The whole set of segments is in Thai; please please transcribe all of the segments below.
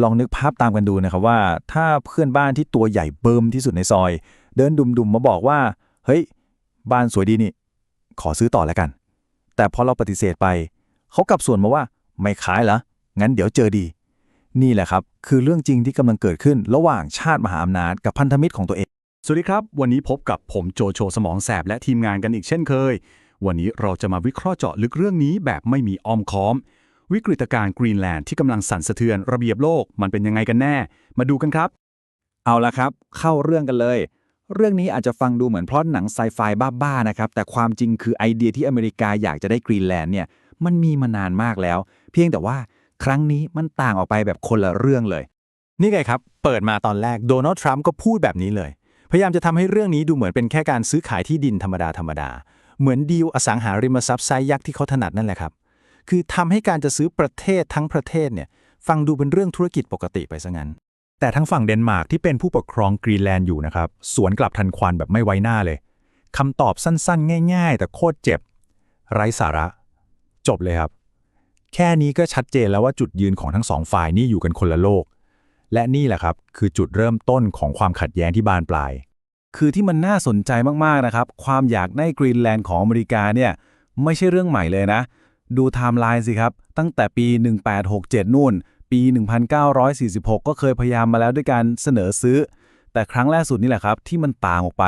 ลองนึกภาพตามกันดูนะครับว่า ถ้าเพื่อนบ้านที่ตัวใหญ่เบิ่มที่สุดในซอย เดินดุมๆมาบอกว่า เฮ้ย บ้านสวยดีนี่ ขอซื้อต่อแล้วกัน แต่พอเราปฏิเสธไป เขากลับส่วนมาว่าไม่ขายเหรองั้นเดี๋ยวเจอดี นี่แหละครับ คือเรื่องจริงที่กำลังเกิดขึ้นระหว่างชาติมหาอำนาจกับพันธมิตรของตัวเอง สวัสดีครับ วันนี้พบกับผมโจโฉสมองแสบและทีมงานกันอีกเช่นเคย วันนี้เราจะมาวิเคราะห์เจาะลึกเรื่องนี้แบบไม่มีอ้อมค้อม วิกฤตการณ์กรีนแลนด์ที่กำลังสั่นสะเทือนระเบียบโลกมันเป็นยังไงกันแน่ มาดูกันครับ เอาละครับ เข้าเรื่องกันเลย เรื่องนี้อาจจะฟังดูเหมือนพล็อตหนังไซไฟบ้าๆนะครับ แต่ความจริงคือไอเดียที่อเมริกาอยากจะได้กรีนแลนด์เนี่ย มันมีมานานมากแล้ว เพียงแต่ว่าครั้งนี้มันต่างออกไปแบบคนละเรื่องเลย นี่ไงครับ เปิดมาตอนแรกโดนัลด์ทรัมป์ก็พูดแบบนี้เลย พยายามจะทำให้เรื่องนี้ดูเหมือนเป็นแค่การซื้อขายที่ดินธรรมดาธรรมดา เหมือนดีลอสังหาริมทรัพย์ไซยักษ์ที่เขาถนัดนั่นแหละครับ คือทำให้การจะซื้อประเทศทั้งประเทศเนี่ยฟังดูเป็นเรื่องธุรกิจปกติไปซะงั้น แต่ทั้งฝั่งเดนมาร์กที่เป็นผู้ปกครองกรีนแลนด์อยู่นะครับ สวนกลับทันควันแบบไม่ไว้หน้าเลยคำตอบสั้นๆ ง่าย ๆ แต่โคตรเจ็บ ไร้สาระ จบเลยครับ แค่นี้ก็ชัดเจนแล้วว่าจุดยืนของทั้งสองฝ่ายนี่อยู่กันคนละโลก และนี่แหละครับ คือจุดเริ่มต้นของความขัดแย้งที่บานปลาย คือที่มันน่าสนใจมากๆนะครับ ความอยากได้กรีนแลนด์ของอเมริกาเนี่ยไม่ใช่เรื่องใหม่เลยนะ ดูไทม์ไลน์สิครับ ตั้งแต่ปี 1867 นู่น ปี 1946 ก็เคยพยายามมาแล้วด้วยการเสนอซื้อ แต่ครั้งล่าสุดนี่แหละครับ ที่มันต่างออกไป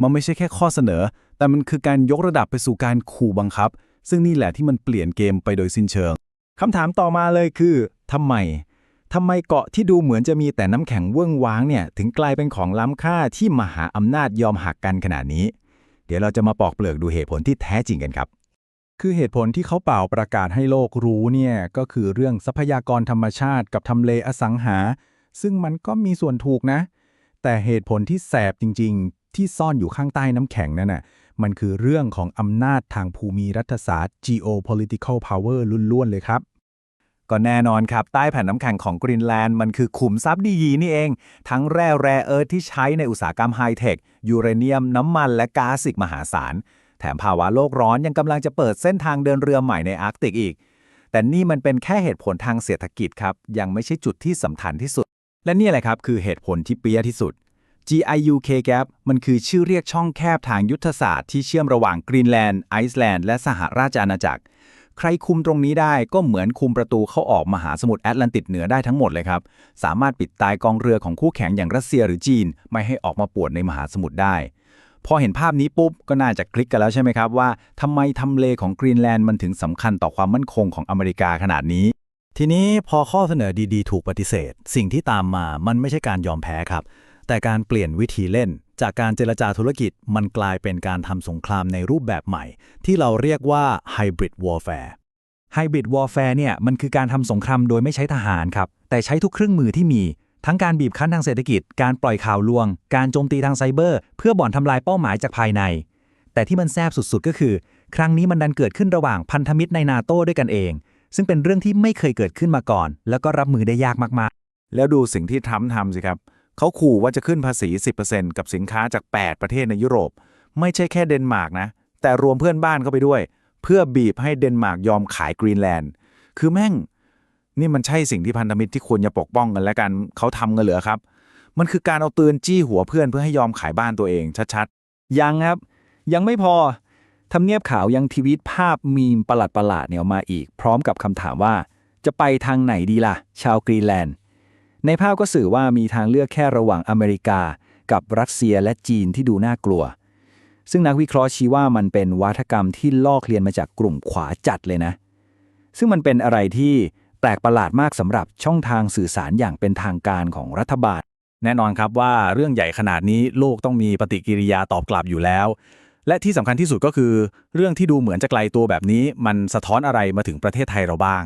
มันไม่ใช่แค่ข้อเสนอ แต่มันคือการยกระดับไปสู่การขู่บังคับ ซึ่งนี่แหละที่มันเปลี่ยนเกมไปโดยสิ้นเชิงคำถามต่อมาเลยคือทำไมทำไมเกาะที่ดูเหมือนจะมีแต่น้ำแข็งเวิ้งว้างเนี่ยถึงกลายเป็นของล้ำค่าที่มหาอำนาจยอมหักกันขนาดนี้ เดี๋ยวเราจะมาปอกเปลือกดูเหตุผลที่แท้จริงกันครับ คือเหตุผลที่เขาเป่าประกาศให้โลกรู้เนี่ยก็คือเรื่องทรัพยากรธรรมชาติกับทำเลอสังหา ซึ่งมันก็มีส่วนถูกนะ แต่เหตุผลที่แสบจริง ๆ ที่ซ่อนอยู่ข้างใต้น้ำแข็งนั่นน่ะมันคือเรื่องของอำนาจทางภูมิรัฐศาสตร์ geopolitical power ล้วนๆเลยครับ ก็แน่นอนครับ ใต้แผ่นน้ำแข็งของกรีนแลนด์มันคือขุมทรัพย์ดีๆนี่เอง ทั้งแร่แร่เอิร์ธที่ใช้ในอุตสาหกรรมไฮเทค ยูเรเนียมน้ำมันและก๊าซอีกมหาศาล ถมภาวะโลกร้อนยังกำลังจะเปิดเส้นทางเดินเรือใหม่ในอาร์กติกอีก แต่นี่มันเป็นแค่เหตุผลทางเศรษฐกิจครับ ยังไม่ใช่จุดที่สำคัญที่สุด และนี่แหละครับคือเหตุผลที่เปี้ยที่สุด GIUK Gap มันคือชื่อเรียกช่องแคบทางยุทธศาสตร์ที่เชื่อมระหว่างกรีนแลนด์ไอซ์แลนด์และสหราชอาณาจักร ใครคุมตรงนี้ได้ก็เหมือนคุมประตูเข้าออกมหาสมุทรแอตแลนติกเหนือได้ทั้งหมดเลยครับ สามารถปิดตายกองเรือของคู่แข่งอย่างรัสเซียหรือจีน ไม่ให้ออกมาป่วนในมหาสมุทรได้ พอเห็นภาพนี้ปุ๊บก็น่าจะคลิกกันแล้วใช่ไหมครับว่าทำไมทำเลของกรีนแลนด์มันถึงสำคัญต่อความมั่นคงของอเมริกาขนาดนี้ ทีนี้พอข้อเสนอดีๆ ถูกปฏิเสธ สิ่งที่ตามมามันไม่ใช่การยอมแพ้ครับ แต่การเปลี่ยนวิธีเล่น จากการเจรจาธุรกิจมันกลายเป็นการทำสงครามในรูปแบบใหม่ ที่เราเรียกว่า hybrid warfare ไฮบริดวอร์แฟร์เนี่ยมันคือการทำสงครามโดยไม่ใช้ทหารครับแต่ใช้ทุกเครื่องมือที่มี ทั้งการบีบคั้นทางเศรษฐกิจ การปล่อยข่าวลวง การโจมตีทางไซเบอร์ เพื่อบ่อนทำลายเป้าหมายจากภายใน แต่ที่มันแซบสุดๆ ก็คือ ครั้งนี้มันดันเกิดขึ้นระหว่างพันธมิตรในนาโต้ด้วยกันเอง ซึ่งเป็นเรื่องที่ไม่เคยเกิดขึ้นมาก่อน แล้วก็รับมือได้ยากมากๆ แล้วดูสิ่งที่ทรัมป์ทำสิครับ เขาขู่ว่าจะขึ้นภาษี 10%กับสินค้าจาก 8 ประเทศในยุโรป ไม่ใช่แค่เดนมาร์กนะ แต่รวมเพื่อนบ้านเข้าไปด้วย เพื่อบีบให้เดนมาร์กยอมขายกรีนแลนด์ คือแม่ง นี่มันใช่สิ่งที่พันธมิตรที่ควรจะปกป้องกันและกันเขาทำกันเหรือครับ มันคือการเอาปืนจี้หัวเพื่อนเพื่อให้ยอมขายบ้านตัวเองชัดๆ ยังครับ ยังไม่พอทำเนียบขาวยังทวีตภาพมีมประหลาดๆเนี่ยออกมาอีก พร้อมกับคำถามว่า จะไปทางไหนดีล่ะ ชาวกรีนแลนด์ ในภาพก็สื่อว่ามีทางเลือกแค่ระหว่างอเมริกา กับรัสเซียและจีนที่ดูน่ากลัว ซึ่งนักวิเคราะห์ชี้ว่ามันเป็นวัฒกรรมที่ลอกเลียนมาจากกลุ่มขวาจัดเลยนะ ซึ่งมันเป็นอะไรที่ แปลกประหลาดมากสำหรับช่องทางสื่อสารอย่างเป็นทางการของรัฐบาล แน่นอนครับว่าเรื่องใหญ่ขนาดนี้โลกต้องมีปฏิกิริยาตอบกลับอยู่แล้ว และที่สำคัญที่สุดก็คือ เรื่องที่ดูเหมือนจะไกลตัวแบบนี้ มันสะท้อนอะไรมาถึงประเทศไทยเราบ้าง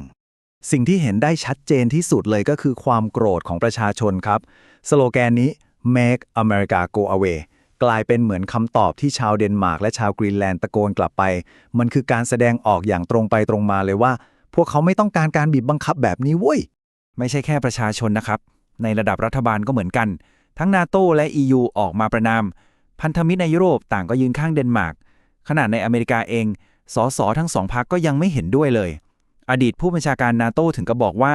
สิ่งที่เห็นได้ชัดเจนที่สุดเลยก็คือความโกรธของประชาชนครับ สโลแกนนี้ Make America Go Away กลายเป็นเหมือนคำตอบที่ชาวเดนมาร์กและชาวกรีนแลนด์ตะโกนกลับไป มันคือการแสดงออกอย่างตรงไปตรงมาเลยว่า พวกเขาไม่ต้องการการบีบบังคับแบบนี้เว้ย ไม่ใช่แค่ประชาชนนะครับ ในระดับรัฐบาลก็เหมือนกัน ทั้งนาโตและ EU ออกมาประนาม พันธมิตรในยุโรปต่างก็ยืนข้างเดนมาร์ก ขนาดในอเมริกาเอง สสทั้งสองพรรคก็ยังไม่เห็นด้วยเลย อดีตผู้บัญชาการนาโตถึงก็บอกว่า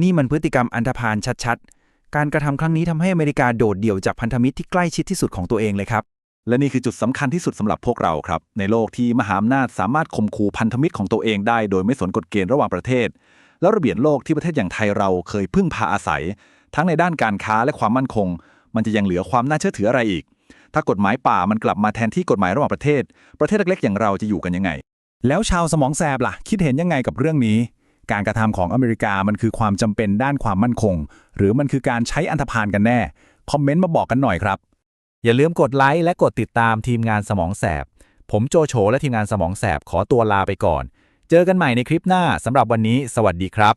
นี่มันพฤติกรรมอันธพาลชัดๆ การกระทำครั้งนี้ทำให้อเมริกาโดดเดี่ยวจากพันธมิตรที่ใกล้ชิดที่สุดของตัวเองเลยครับ และนี่คือจุดสำคัญที่สุดสำหรับพวกเราครับ ในโลกที่มหาอำนาจสามารถข่มขู่พันธมิตรของตัวเองได้ โดยไม่สนกฎเกณฑ์ระหว่างประเทศ แล้วระเบียบโลกที่ประเทศอย่างไทยเราเคยพึ่งพาอาศัย ทั้งในด้านการค้าและความมั่นคง มันจะยังเหลือความน่าเชื่อถืออะไรอีก ถ้ากฎหมายป่ามันกลับมาแทนที่กฎหมายระหว่างประเทศ ประเทศเล็กๆ อย่างเราจะอยู่กันยังไง แล้วชาวสมองแสบล่ะ คิดเห็นยังไงกับเรื่องนี้ การกระทำของอเมริกามันคือความจำเป็นด้านความมั่นคง หรือมันคือการใช้อันธพาลกันแน่คอมเมนต์มาบอกกันหน่อยครับ อย่าลืมกดไลค์และกดติดตามทีมงานสมองแสบ ผมโจโฉและทีมงานสมองแสบขอตัวลาไปก่อน เจอกันใหม่ในคลิปหน้าสำหรับวันนี้ สวัสดีครับ